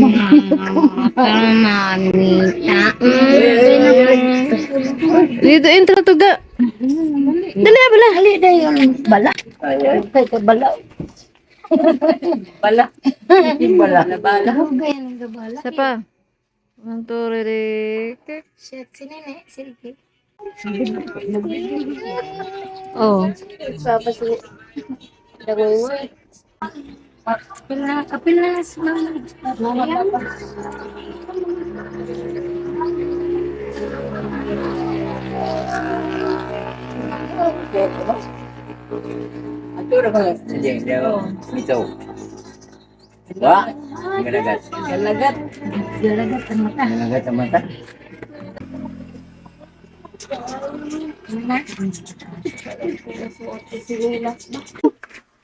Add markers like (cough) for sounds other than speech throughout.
Mamita. Dito, intro to ga. Dali, bala. Dali na yun. Bala. Ay, kay bala. Bala. Bala. Bala. Gaya ng gabala. Isa pa. One, two, ready. Okay. Shit, sinene. Silke. Oh. Papa si Dagoy. Kapil na, kapil na na si mama. Mama, Ito na ba? Sige, hindi ako. Ito. Wa? Galagat. Galagat. Galagat ang mata. Galagat ang mata.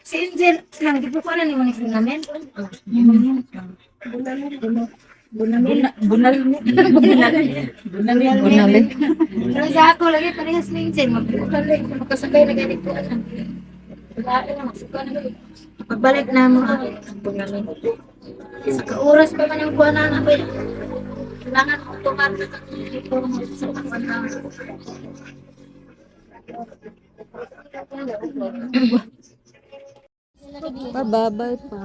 Si Angel, nang di po ko na ni Manik namin. Bunamil. Bunal. Bunal. Bunali. Pero sa ako lagi parehas ni Angel. Magpapalay. Makasakay na ganit ko. Wala na. Masuka na. Pagbalik na mo. Bunamil. Sa kauras pa man yung buwan na na. Kailangan ko sa pagkakataon. Pababay pa.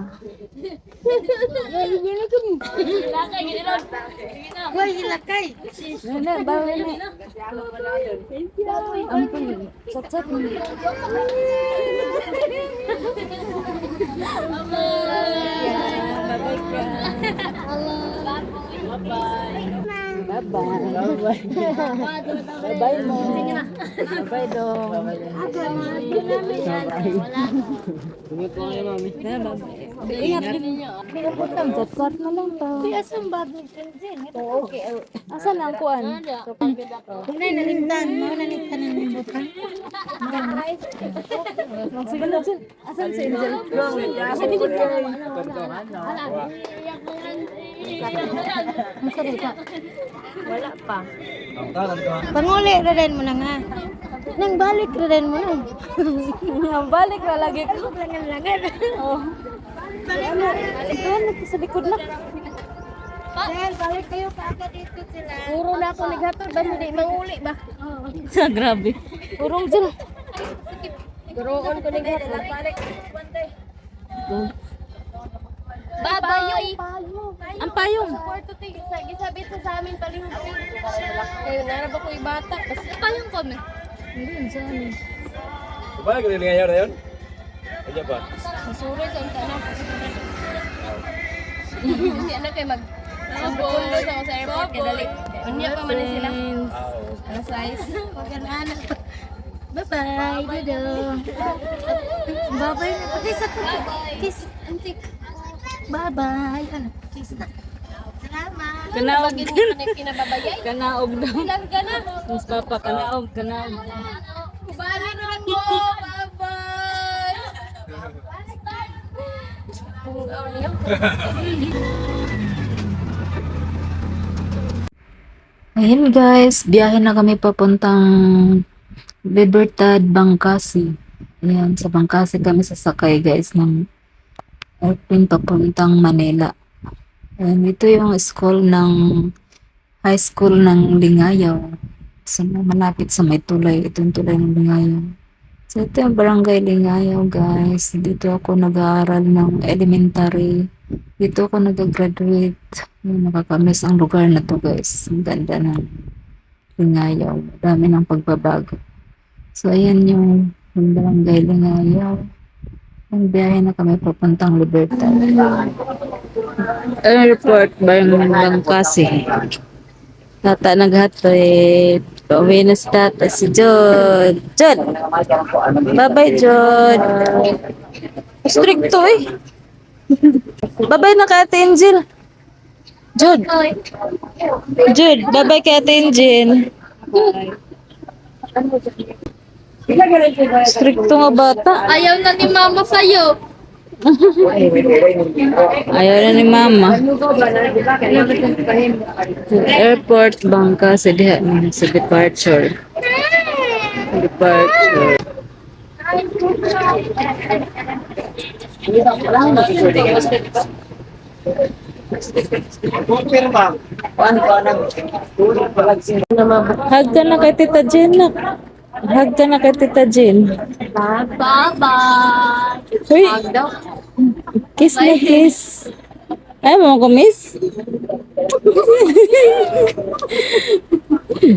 Hoy, hilakay. Nene, bawal na. Ampun. Chat-chat mo. Bye-bye. Bye-bye mo. Bye-bye dong. Ingat din niyo. Pinaputang chat-chat na lang to. Asam bago Angel. Okay. Asan ang kuan? Kunay nalimtan. Mga nalimtan ng limbutan. Sige na, Jen. Asan si Angel? Asa di ka? Ang sarita. Wala pa. Panguli, reden mo na nga. Nang balik, reden mo na. Ang balik na lagi ko. Langan-langan. Oh. Ano? Ito na sa likod na. Sir, balik kayo kaagad dito sila. Puro na ako naghatod ba hindi manguli ba? Sa grabe. Purong Jen. Guroon ko naghatod. Balik. Bye-bye. Ang payong. Kwarto ti gisabit sa sa amin palihog. (laughs) Kayo naraba ko ibata. Basta payong kami. Ba, ganun ngayon na yun? Aja ba? Masuroy sa unta na. Hindi na kay mag ang bulo sa ako sa airport kay dali. Unya pa man sila. Ano size? Pagkalaan. Bye-bye, Dodo. Bye-bye. Kiss ako. Kiss. Antik. Bye-bye. Ano? Kiss na. Salamat. Kanaog. Gini ka kinababayay. Kanaog daw. Ilan ka na? Mas papa, kanaog, kanaog. Balik na mo. Bye-bye. Ayun guys, biyahe na kami papuntang Libertad, Bangkasi. Ayan, sa Bangkasi kami sasakay guys ng airplane papuntang Manila. Ayan, ito yung school ng high school ng Lingayaw. Sa malapit sa may tulay, itong tulay ng Lingayaw. So ito yung barangay Lingayaw guys. Dito ako nag-aaral ng elementary. Dito ako nag-graduate. Nakakamiss ang lugar na to guys. Ang ganda ng Lingayaw. Dami ng pagbabago. So ayan yung, yung barangay Lingayaw. Ang biyahe na kami papuntang Libertad. Airport ba yung Bangkasi? Tata naghatid. Pauwi na si tata si Jod. Jod! Bye-bye, Jod. Stricto eh. Bye-bye na kay Ate Angel. Jod. Jod, bye-bye kay Ate Angel. Stricto nga bata. Ayaw na ni mama sa'yo. Ayaw na ni mama. Airport, bangka, sa diha sa departure. Departure. Hug ka na kay Tita Jen. Hug ka na kay Tita Jen. Bye-bye! Uy, Hug daw. kiss na kiss. Ay, mo ko miss? (laughs)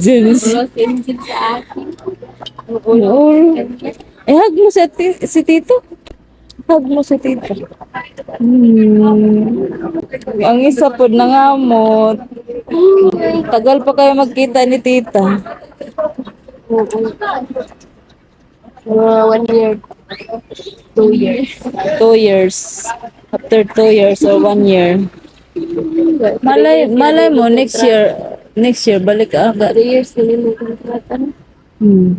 Jen. Sinsin sa akin. Oo. Eh, hug mo si, si Tito. Hug mo si Tito. Hmm. Ang isa po nangamot. Tagal pa kayo magkita ni Tita. Mga one year. Two years. Two years. After two years or one year. Malay, malay mo, next year, next year, balik ka agad. Three years na yung kontrata. Hmm.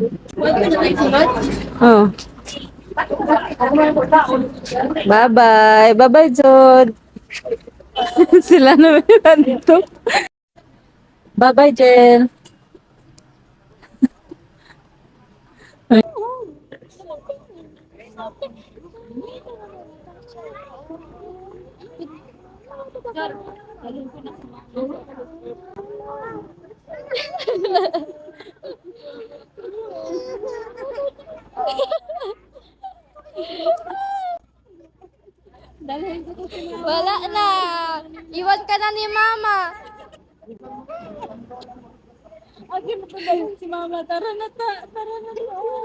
Oh. Bye-bye. Bye-bye, Jod. (laughs) Sila na may to. Bye-bye, Jen. Wala na. Iwan ka na ni mama. Agi mo pa si Mama. Tara na ta. Tara na ta.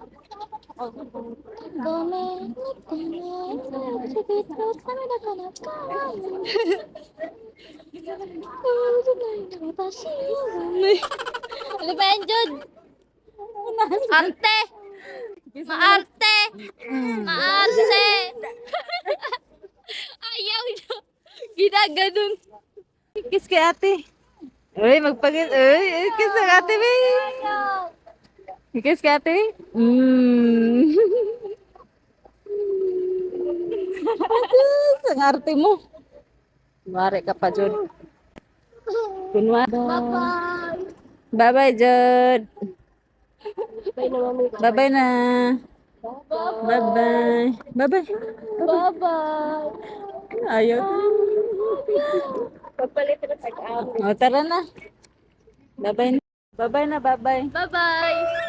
ごめんねごめんねちょっといつも疲れたからかわいいないの私よごめん ate Uy magpagin Uy kiss ate Kiss kay ate. Mm. Ang (laughs) arte mo. Mare ka pa, Jod. Kunwa. Bye-bye. Bye-bye, Jod. Bye-bye na. Bye-bye. Bye-bye. Bye-bye. Ayaw. Pagpalit na pag-amo. O, tara na. Bye-bye na. Bye-bye na, bye-bye. Bye-bye.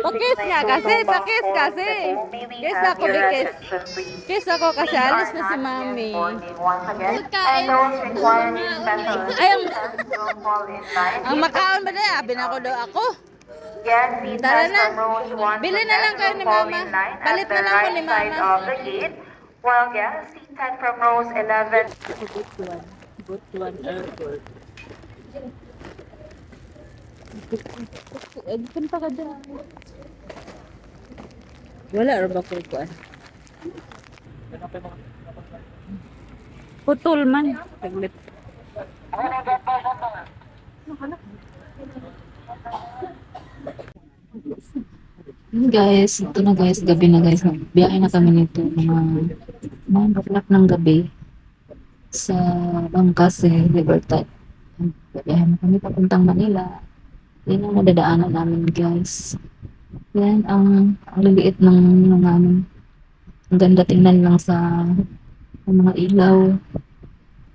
Pakis nga kasi, pakis kasi. Kiss ako, bikis. Kiss ako kasi alis na si mami. Pagkain. Ay, ang, ang makaon ba na? Abi na ako daw ako. Tara na. Bili na lang kayo ni mama. Palit na lang ko ni mama. Well, yeah, seat 10 from rows 11. Butuan. Butuan airport. Punta ka dyan. Wala rin ba kung kuan? Putol man. Taglit. Guys, ito na guys, gabi na guys. Biyahe na kami nito mga mga baklak ng gabi sa Bangkas eh, Libertad. Biyahe na kami papuntang Manila. Yan ang nadadaanan namin guys. Yan ang, ang liliit ng ng namin. Ang ganda tingnan lang sa, sa mga ilaw.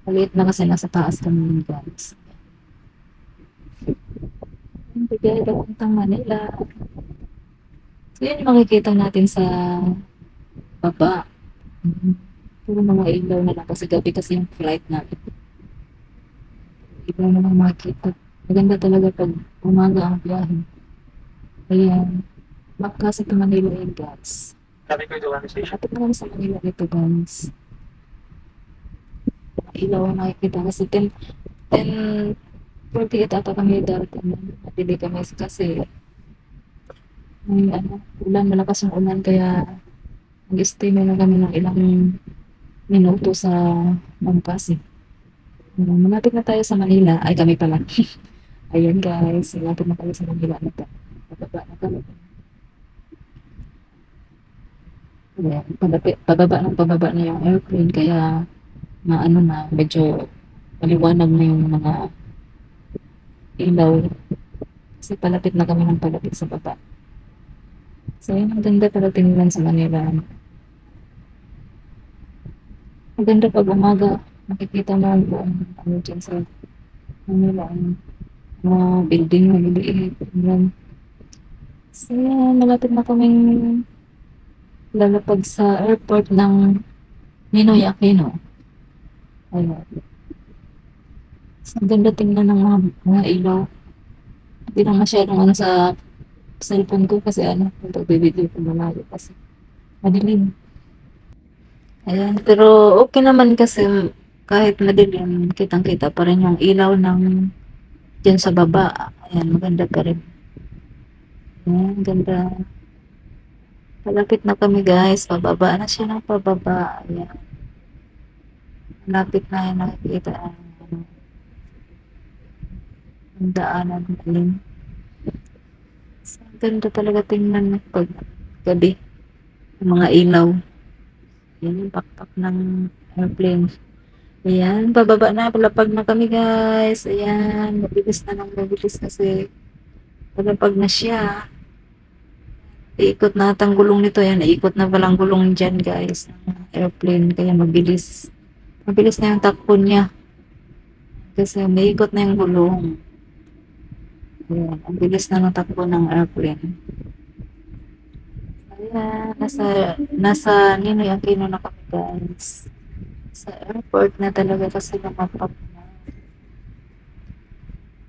Maliit na kasi nasa taas kami guys. Yan, Biyahe papuntang Manila. So yung makikita natin sa baba. Puro mga ilaw na lang kasi gabi kasi yung flight natin. Ilaw na lang makikita. Maganda talaga pag umaga ang biyahe. Ayan. Makasa ito Manila yun guys. Kapit na kami sa Manila nito guys. Ilaw ang makikita kasi 10 10 48 ata kami darating. Matindi kami kasi may ano, ulan, malakas yung ulan kaya nag-stay muna kami ng ilang minuto sa Bangkas eh. Malapit na tayo sa Manila. Ay, kami pala. (laughs) Ayan guys, malapit na kami sa Manila na to. Pababa na kami. Ayan, pababa, pababa ng pababa na yung airplane kaya maano na, medyo maliwanag na yung mga ilaw. Kasi palapit na kami ng palapit sa baba. So, yun, ang ganda pala tingnan sa Manila. Ang ganda pag umaga, nakikita mo ang buong ano dyan sa Manila. Ang mga building na liliit. Yan. So, yan, malapit na kaming lalapag sa airport ng Ninoy Aquino. Ayun. So, ganda tingnan ng mga, mga ilaw. Hindi lang masyadong ano sa cellphone ko kasi ano, pagbibideo ko malayo kasi madilim. Ayan, pero okay naman kasi kahit madilim, kitang-kita pa rin yung ilaw ng dyan sa baba. Ayan, maganda pa rin. Ayan, ganda. Malapit na kami guys, pababa na siya ng pababa. Ayan. Malapit na yan nakikita ang ano, ang daanan natin. So, ang ganda talaga tingnan pag gabi. Yung mga ilaw. Yan yung pakpak ng airplane. Ayan, bababa na. Palapag na kami guys. Ayan, mabilis na nang mabilis kasi palapag na siya. Iikot na atang gulong nito. Ayan, iikot na palang gulong dyan guys. Ng airplane. Kaya mabilis. Mabilis na yung takbo niya. Kasi umiikot na yung gulong. Ayan, ang bilis na ng takbo ng airplane. Ayan, nasa, nasa Ninoy Aquino na kami guys. Sa airport na talaga kasi lumapag na.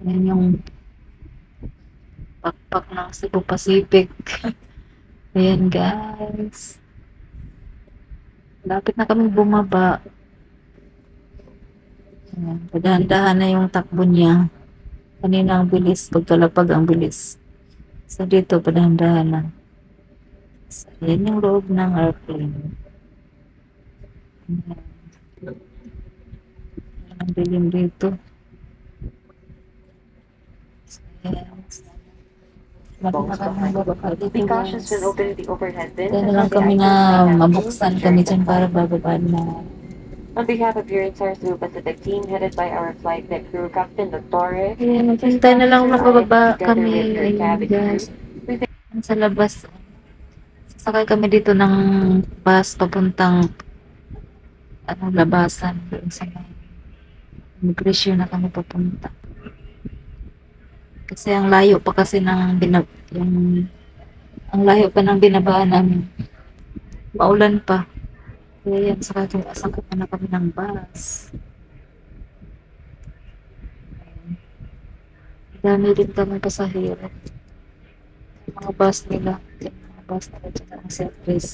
Ayan yung pakpak ng Cebu Pacific. (laughs) Ayan guys. Lapit na kami bumaba. Ayan, padahan-dahan na yung takbo niya. Kanina ang bilis, pagkalapag ang bilis. So dito, padahan-dahan na. So, yan yung loob ng airplane. Ayan. Ang dilim dito. Kaya na lang kami na mabuksan kami dyan para bababa na. On behalf of your entire Cebu Pacific team, headed by our flight deck crew captain. Ayan, naghintay na lang makababa kami. Guys. Sa labas. Sasakay kami dito ng bus papuntang ano, labasan. Doon sa immigration na kami papunta. Kasi ang layo pa kasi ng binab yung ang layo pa ng binabaan namin. Maulan pa. Kaya yan, sakay, sakay pa na kami ng bus. Dami din kami pasahero. Yung mga bus nila. Mga bus nila tsaka ang service.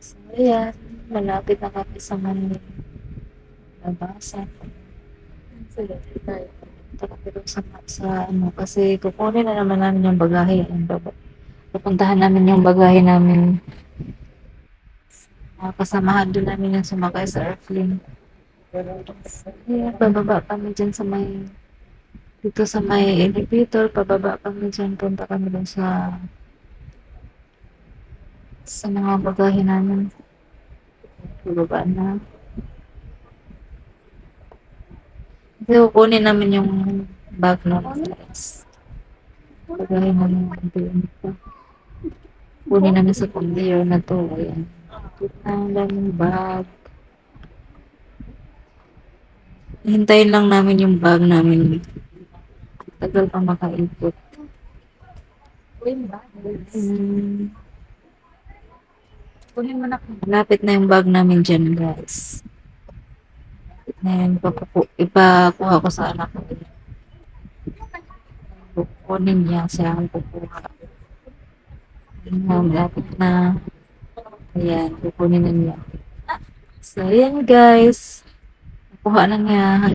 So, ayan. Malapit na kami sa Manila. Labasan. Sila, tayo. Doon sa, sa ano. Kasi kukunin na naman namin yung bagahe. Pupuntahan namin yung bagahe namin. Mga kasamahan doon namin yung sumakay sa airplane. Kaya bababa kami dyan sa may dito sa may elevator, pababa kami dyan, punta kami dun sa sa mga bagahe namin. Bababa na. Kasi kukunin namin yung bag namin. guys. Bagahe namin yung doon pa. Kunin namin sa conveyor na to. Ayan. Ang daming bag. Hintayin lang namin yung bag namin. Tagal pa makaikot. Hmm. Lapit na yung bag namin dyan, guys. Lapit na. Ipapuku- ipakuha ko sa anak ko. Kukunin niya siya ang kukuha. Ayan, lapit na. Ayan, kukunin na niya. So, ayan guys. Nakuha na niya.